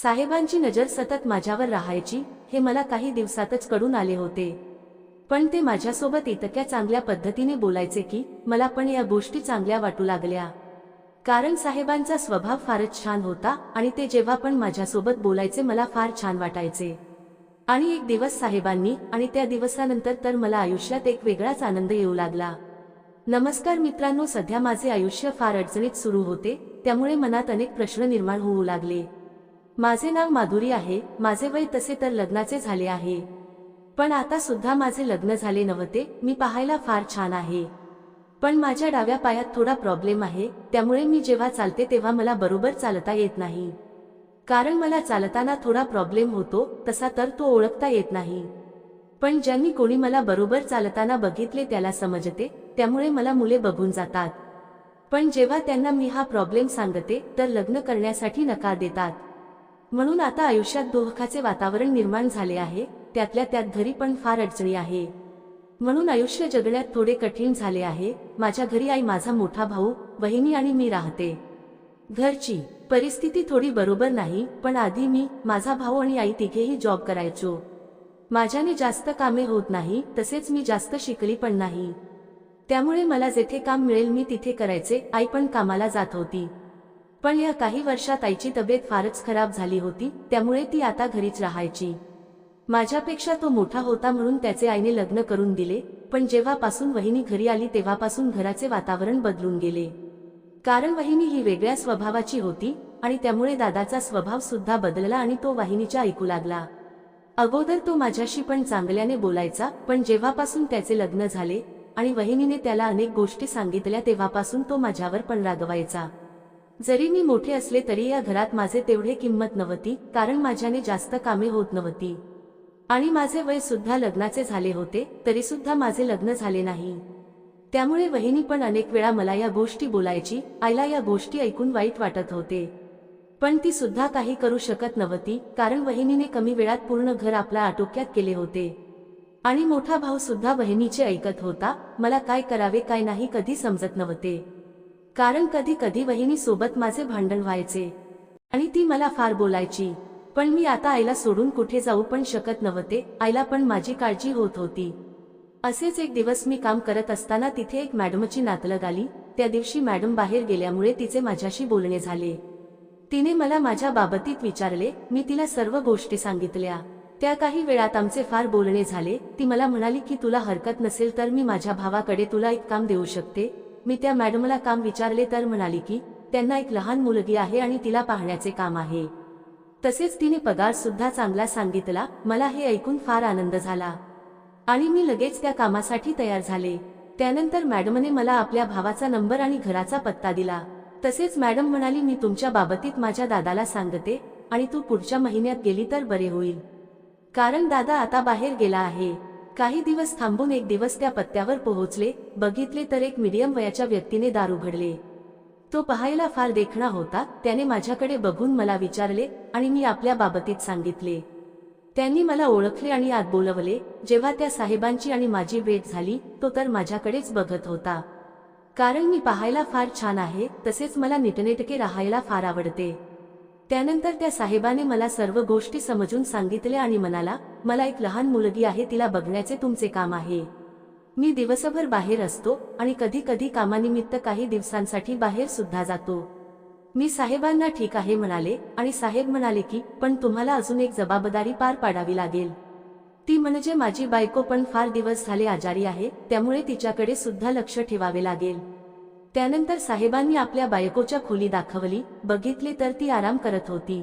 साहेबांची नजर सतत माझ्यावर राहायची हे मला काही दिवसातच कळून आले होते. पण ते माझ्यासोबत इतक्या चांगल्या पद्धतीने बोलायचे की मला पण या गोष्टी चांगल्या वाटू लागल्या. कारण साहेबांचा स्वभाव फारच छान होता आणि ते जेव्हा पण माझ्यासोबत बोलायचे मला फार छान वाटायचे. आणि एक दिवस साहेबांनी आणि त्या दिवसानंतर तर मला आयुष्यात एक वेगळाच आनंद येऊ लागला. नमस्कार मित्रांनो सध्या माझे आयुष्य फार अडचणीत सुरू होते त्यामुळे मनात अनेक प्रश्न निर्माण होऊ लागले. माझे नाव माधुरी आहे माझे वय तसे तर लग्नाचे झाले आहे. पण आता सुद्धा माझे लग्न झाले नव्हते मी पाहायला फार छान आहे. पण माझ्या डाव्या पायात थोडा प्रॉब्लेम आहे त्यामुळे मी जेव्हा चालते तेव्हा मला बरोबर चालता येत नाही. कारण मला चालताना थोडा प्रॉब्लेम होतो तसा तर तो ओळखता येत नाही. पण ज्यांनी कोणी मला बरोबर चालताना बघितले त्याला समजते त्यामुळे मला मुले बघून जातात. पण जेव्हा त्यांना मी हा प्रॉब्लेम सांगते तर लग्न करण्यासाठी नकार देतात. म्हणून आता आयुष्यात दोहखाचे वातावरण निर्माण झाले आहे त्यातल्या त्यात घरी पण फार अडचणी आहे. म्हणून आयुष्य जगण्यात थोडे कठीण झाले आहे माझ्या घरी आई माझा मोठा भाऊ बहिणी आणि मी राहते. घरची परिस्थिती थोडी बरोबर नाही पण आधी मी माझा भाऊ आणि आई तिघेही जॉब करायचो. माझ्याने जास्त कामे होत नाही तसेच मी जास्त शिकली पण नाही. त्यामुळे मला जेथे काम मिळेल मी तिथे करायचे आई पण कामाला जात होती. पण या काही वर्षात आईची तब्येत फारच खराब झाली होती त्यामुळे ती आता घरीच राहायची. माझ्यापेक्षा तो मोठा होता म्हणून त्याचे आईने लग्न करून दिले पण जेव्हापासून वहिनी घरी आली तेव्हापासून घराचे वातावरण बदलून गेले. कारण वहिनी ही वेगळ्या स्वभावाची होती आणि त्यामुळे दादाचा स्वभाव सुद्धा बदलला आणि तो वाहिनीच्या ऐकू लागला. अगोदर तो माझ्याशी पण चांगल्याने बोलायचा पण जेव्हापासून त्याचे लग्न झाले आणि वहिनीने त्याला अनेक गोष्टी सांगितल्या तेव्हापासून तो माझ्यावर पण रागवायचा. जरी मी मोठे असले तरी या घरात माझे तेवढे किंमत नव्हती कारण माझ्याने जास्त कामे होत नव्हती. आणि माझे वय सुद्धा लग्नाचे झाले होते तरी सुद्धा माझे लग्न झाले नाही. त्यामुळे वहिनी पण अनेक वेळा मला या गोष्टी बोलायची आईला या गोष्टी ऐकून वाईट वाटत होते. पण ती सुद्धा काही करू शकत नव्हती कारण वहिनीने कमी वेळात पूर्ण घर आपला आटोक्यात केले होते. आणि मोठा भाऊ सुद्धा बहिणीचे ऐकत होता मला काय करावे काय नाही कधी समजत नव्हते. कारण कधी कधी वहिनी सोबत माझे भांडण व्हायचे. आणि ती मला फार बोलायची. पण मी आता आईला सोडून कुठे जाऊ पण शकत नव्हते आईला पण माझी काळजी होत होती. असेच एक दिवस मी काम करत असताना तिथे एक मॅडमची नातलग आली. त्या दिवशी मॅडम बाहेर गेल्यामुळे तिचे माझ्याशी बोलणे झाले. तिने मला माझ्या बाबतीत विचारले मी तिला सर्व गोष्टी सांगितल्या. त्या काही वेळात आमचे फार बोलणे झाले. ती मला म्हणाली की तुला हरकत नसेल तर मी माझ्या भावाकडे तुला एक काम देऊ शकते. मी त्या मॅडमला काम विचारले तर म्हणाली की त्यांना एक लहान मुलगी आहे आणि तिला पाहण्याचे काम आहे. तसेच तिने पगार सुद्धा चांगला सांगितला मला हे ऐकून फार आनंद झाला. आणि मी लगेच त्या कामासाठी तयार झाले. त्यानंतर मॅडमने मला आपल्या भावाचा नंबर आणि घराचा पत्ता दिला. तसेच मॅडम म्हणाली मी तुमच्या बाबतीत माझ्या दादाला सांगते आणि तू पुढच्या महिन्यात गेली तर बरे होईल. कारण दादा आता बाहेर गेला आहे. काही दिवस थांबून एक दिवस त्या पत्त्यावर पोहोचले बघितले तर एक मीडियम वयाच्या व्यक्तीने दार उघडले. तो पाहायला फार देखणा होता त्याने माझ्याकडे बघून मला विचारले आणि मी आपल्या बाबतीत सांगितले. त्यांनी मला ओळखले आणि आत बोलवले जेव्हा त्या साहेबांची आणि माझी भेट झाली तो तर माझ्याकडेच बघत होता. कारण मी पाहायला फार छान आहे तसेच मला नीटनेटके राहायला फार आवडते. त्यानंतर त्या साहेबाने मला सर्व गोष्टी समजून सांगितल्या आणि म्हणाला मला एक लहान मुलगी आहे तिला बघण्याचे तुमचे काम आहे. मी दिवसभर बाहेर असतो आणि कधी कधी कामानिमित्त काही दिवसांसाठी बाहेर सुद्धा जातो. मी साहेबांना ठीक आहे म्हणाले आणि साहेब म्हणाले की पण तुम्हाला अजून एक जबाबदारी पार पाडावी लागेल. ती म्हणजे माझी बायको पण फार दिवस झाले आजारी आहे त्यामुळे तिच्याकडे सुद्धा लक्ष ठेवावे लागेल. त्यानंतर साहेबांनी आपल्या बायकोच्या खोली दाखवली बघितली तर ती आराम करत होती.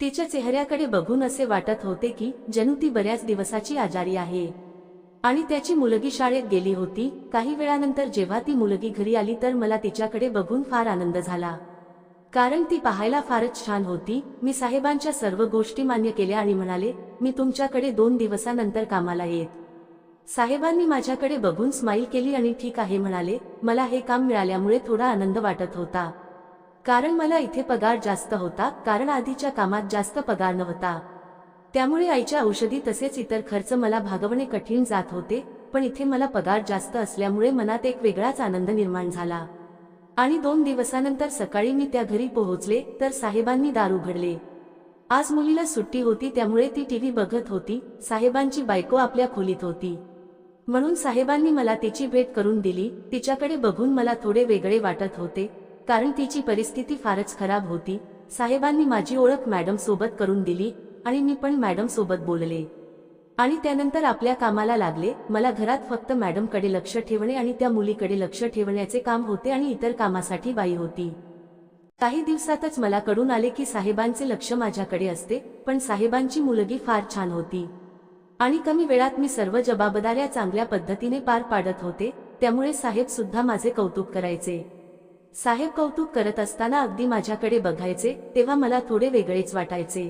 तिच्या चेहऱ्याकडे बघून असे वाटत होते की जणू ती बऱ्याच दिवसाची आजारी आहे. आणि त्याची मुलगी शाळेत गेली होती. काही वेळानंतर जेव्हा ती मुलगी घरी आली तर मला तिच्याकडे बघून फार आनंद झाला. कारण ती पाहायला फारच छान होती. मी साहेबांच्या सर्व गोष्टी मान्य केल्या आणि म्हणाले मी तुमच्याकडे दोन दिवसानंतर कामाला येत साहेबांनी माझ्याकडे बघून स्माईल केली आणि ठीक आहे म्हणाले मला हे काम मिळाल्यामुळे थोडा आनंद वाटत होता. कारण मला इथे पगार जास्त होता कारण आधीच्या कामात जास्त पगार नव्हता. त्यामुळे आईच्या औषधी तसेच इतर खर्च मला भागवणे कठीण जात होते पण इथे मला पगार जास्त असल्यामुळे मनात एक वेगळाच आनंद निर्माण झाला. आणि दोन दिवसानंतर सकाळी मी त्या घरी पोहोचले तर साहेबांनी दार उघडले. आज मुलीला सुट्टी होती त्यामुळे ती टीव्ही बघत होती साहेबांची बायको आपल्या खोलीत होती. म्हणून साहेबांनी मला तिची भेट करून दिली. तिच्याकडे बघून मला थोडे वेगळे वाटत होते कारण तिची परिस्थिती फारच खराब होती. साहेबांनी माझी ओळख मॅडम सोबत करून दिली आणि मी पण मॅडम सोबत बोलले. आणि त्यानंतर आपल्या कामाला लागले. मला घरात फक्त मॅडमकडे लक्ष ठेवणे आणि त्या मुलीकडे लक्ष ठेवण्याचे काम होते आणि इतर कामासाठी बाई होती. काही दिवसातच मला कळून आले की साहेबांचे लक्ष माझ्याकडे असते पण साहेबांची मुलगी फार छान होती. आणि कमी वेळात मी सर्व जबाबदाऱ्या चांगल्या पद्धतीने पार पाडत होते त्यामुळे साहेब सुद्धा माझे कौतुक करायचे. साहेब कौतुक करत असताना अगदी माझ्याकडे बघायचे तेव्हा मला थोडे वेगळेच वाटायचे.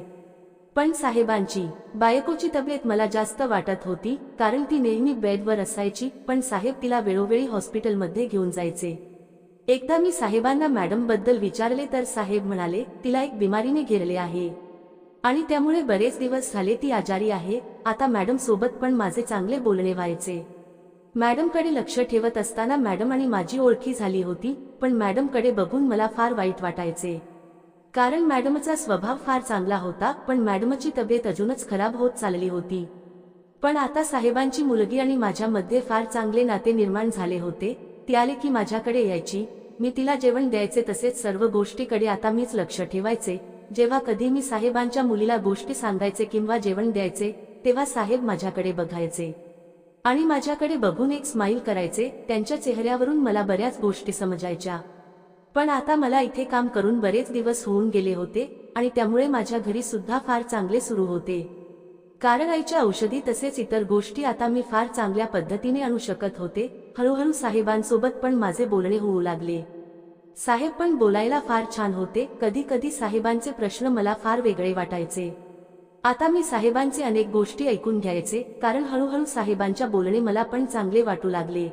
पण साहेबांची बायकोची तब्येत मला जास्त वाटत होती कारण ती नेहमी बेडवर असायची पण साहेब तिला वेळोवेळी हॉस्पिटलमध्ये घेऊन जायचे. एकदा मी साहेबांना मॅडमबद्दल विचारले तर साहेब म्हणाले तिला एक बिमारीने घेरले आहे. आणि त्यामुळे बरेच दिवस झाले ती आजारी आहे. आता मॅडम सोबत पण माझे चांगले बोलणे व्हायचे. मॅडमकडे लक्ष ठेवत असताना मॅडम आणि माझी ओळखी झाली होती पण मॅडमकडे बघून मला फार वाईट वाटायचे. कारण मॅडमचा स्वभाव फार चांगला होता पण मॅडमची तब्येत अजूनच खराब होत चालली होती. पण आता साहेबांची मुलगी आणि माझ्यामध्ये फार चांगले नाते निर्माण झाले होते ती आले की माझ्याकडे यायची मी तिला जेवण द्यायचे तसेच सर्व गोष्टीकडे आता मीच लक्ष ठेवायचे जेव्हा कधी मी साहेबांच्या मुलीला गोष्टी सांगायचे किंवा जेवण द्यायचे तेव्हा साहेब माझ्याकडे बघायचे. आणि माझ्याकडे बघून एक स्माईल करायचे त्यांच्या चेहऱ्यावरून मला बऱ्याच गोष्टी समजायच्या. पण आता मला इथे काम करून बरेच दिवस होऊन गेले होते आणि त्यामुळे माझ्या घरी सुद्धा फार चांगले सुरू होते. कारण आईच्या औषधी तसेच इतर गोष्टी आता मी फार चांगल्या पद्धतीने आणू शकत होते हळूहळू साहेबांसोबत पण माझे बोलणे होऊ लागले. साहेब पण बोलायला फार छान होते. कधी कधी साहेबांचे प्रश्न मला फार वेगळे वाटायचे. आता मी साहेबांचे अनेक गोष्टी ऐकून घ्यायचे कारण हळूहळू साहेबांच्या बोलणे मला पण चांगले वाटू लागले.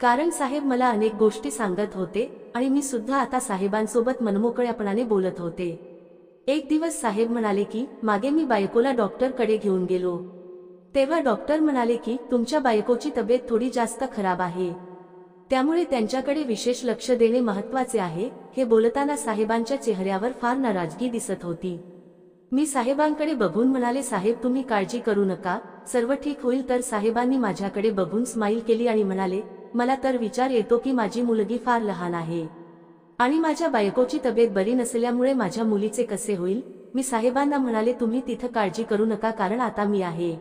कारण साहेब मला अनेक गोष्टी सांगत होते आणि मी सुद्धा आता साहेबांसोबत मनमोकळ्यापणाने बोलत होते. एक दिवस साहेब म्हणाले की मागे मी बायकोला डॉक्टरकडे घेऊन गेलो. तेव्हा डॉक्टर म्हणाले की तुमच्या बायकोची तब्येत थोडी जास्त खराब आहे. त्यामुळे त्यांच्याकडे विशेष लक्ष देणे महत्त्वाचे आहे हे बोलताना साहेबांच्या चेहऱ्यावर फार नाराजगी दिसत होती. मी साहेबांकडे बघून म्हणाले साहेब तुम्ही काळजी करू नका सर्व ठीक होईल तर साहेबांनी माझ्याकडे बघून स्माईल केली आणि म्हणाले मला तर विचार येतो की माझी मुलगी फार लहान आहे. आणि माझ्या बायकोची तब्येत बरी नसल्यामुळे माझ्या मुलीचे कसे होईल? मी साहेबांना म्हणाले तुम्ही तिथं काळजी करू नका कारण आता मी आहे.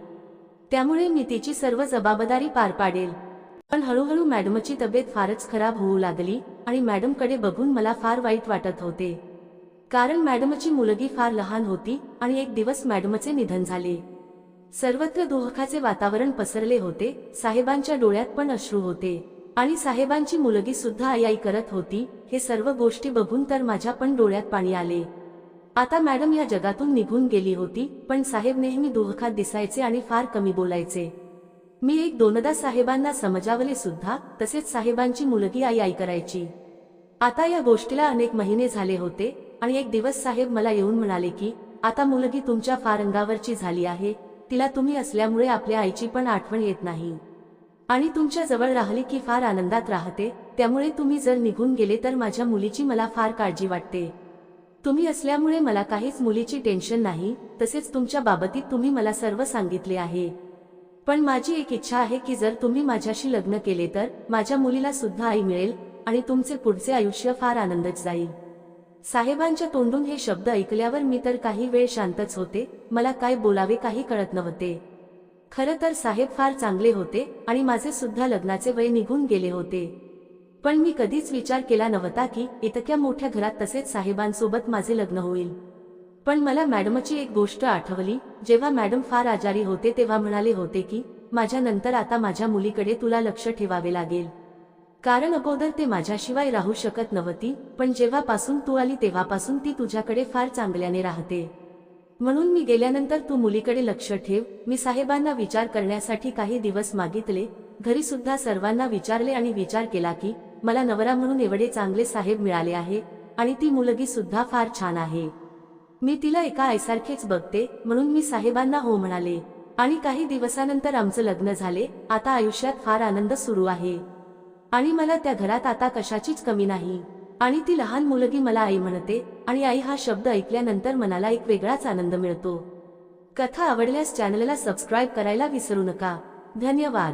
त्यामुळे मी तिची सर्व जबाबदारी पार पाडेल. पण हळूहळू मॅडमची तब्येत फारच खराब होऊ लागली आणि मॅडमकडे बघून मला फार वाईट वाटत होते. कारण मॅडमची मुलगी फार लहान होती आणि एक दिवस मॅडमचे निधन झाले. सर्वत्र दुःखाचे वातावरण पसरले होते साहेबांच्या डोळ्यात पण अश्रू होते. आणि साहेबांची मुलगी सुद्धा आयाई करत होती हे सर्व गोष्टी बघून तर माझ्या पण डोळ्यात पाणी आले. आता मॅडम या जगातून निघून गेली होती पण साहेब नेहमी दुःखात दिसायचे आणि फार कमी बोलायचे. मी एक दोनदा साहेबांना समजावले सुद्धा तसेच साहेबांची मुलगी आई आई करायची आता या गोष्टीला अनेक महिने झाले होते आणि एक दिवस साहेब मला येऊन म्हणाले की आता मुलगी तुमच्या फार अंगावरची झाली आहे तिला तुम्ही असल्यामुळे आपल्या आईची पण आठवण येत नाही. आणि तुमच्या जवळ राहिली की फार आनंदात राहते त्यामुळे तुम्ही जर निघून गेले तर माझ्या मुलीची मला फार काळजी वाटते. तुम्ही असल्यामुळे मला काहीच मुलीची टेन्शन नाही तसेच तुमच्या बाबतीत तुम्ही मला सर्व सांगितले आहे. पण माझी एक इच्छा आहे की जर तुम्ही माझ्याशी लग्न केले तर माझ्या मुलीला सुद्धा आई मिळेल आणि तुमचे पुढचे आयुष्य फार आनंदच जाईल. साहेबांच्या तोंडून हे शब्द ऐकल्यावर मी तर काही वेळ शांतच होते मला काय बोलावे काही कळत नव्हते. खरं तर साहेब फार चांगले होते आणि माझे सुद्धा लग्नाचे वय निघून गेले होते. पण मी कधीच विचार केला नव्हता की इतक्या मोठ्या घरात तसेच साहेबांसोबत माझे लग्न होईल. पण मला मॅडमची एक गोष्ट आठवली. जेव्हा मॅडम फार आजारी होते तेव्हा म्हणाले होते की माझ्या नंतर आता माझ्या मुलीकडे तुला लक्ष ठेवावे लागेल. कारण अगोदर ते माझ्याशिवाय राहू शकत नव्हती पण जेव्हापासून तू आली तेव्हापासून ती तुझ्याकडे फार चांगल्याने राहते. म्हणून मी गेल्यानंतर तू मुलीकडे लक्ष ठेव. मी साहेबांना विचार करण्यासाठी काही दिवस मागितले. घरी सुद्धा सर्वांना विचारले आणि विचार केला की मला नवरा म्हणून एवढे चांगले साहेब मिळाले आहे आणि ती मुलगी सुद्धा फार छान आहे. मी तिला एका आईसारखेच बघते म्हणून मी साहेबांना हो म्हणाले. आणि काही दिवसानंतर आमचं लग्न झाले आता आयुष्यात फार आनंद सुरू आहे. आणि मला त्या घरात आता कशाचीच कमी नाही. आणि ती लहान मुलगी मला आई म्हणते आणि आई हा शब्द ऐकल्यानंतर मनाला एक वेगळाच आनंद मिळतो. कथा आवडल्यास चॅनलला सबस्क्राईब करायला विसरू नका. धन्यवाद.